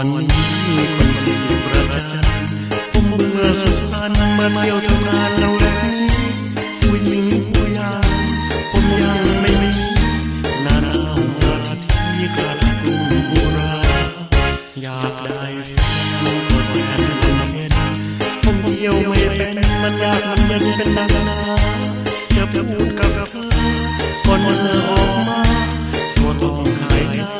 วันนี้คนดีประจันผมเมื่อสุพรรณมาเที่ยวทำงานเราแล้วนี้ผู้หญิงผู้ยามผมยังไม่มีนานาอาที่กระดุมบุราอยากได้ลูกแสนเม็ผมเที่ยวไม่เป็นมันยากมันเป็นเป็นนานาจะพูดกับเธอก่อนเธอออกมาตัวทองขายหน้า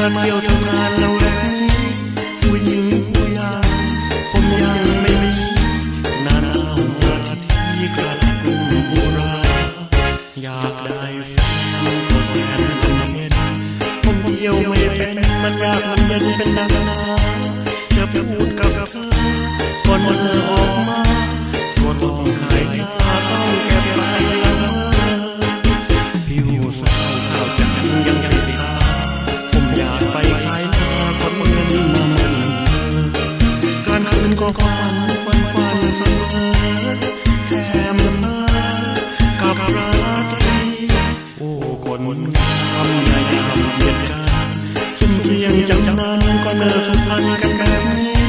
มาเที่ยวทำงานแล้วแหละผู้หญิงผู้ยาผมยังไม่มีนานาวมาที่กระดุมบุราอยากได้แฟนก็แฟนมันเห็นผมเที่ยวไม่เป็นมันยากมันเย็นเป็นดังนาจะพูดกับเธอก่อนเธอออกมา ฝันฝันฝันเสมอแถมมากับราตรีโอ้คนงามใหญ่ทำเย็นกาเสียงจำนานก็เนอสุพรรณกันแก่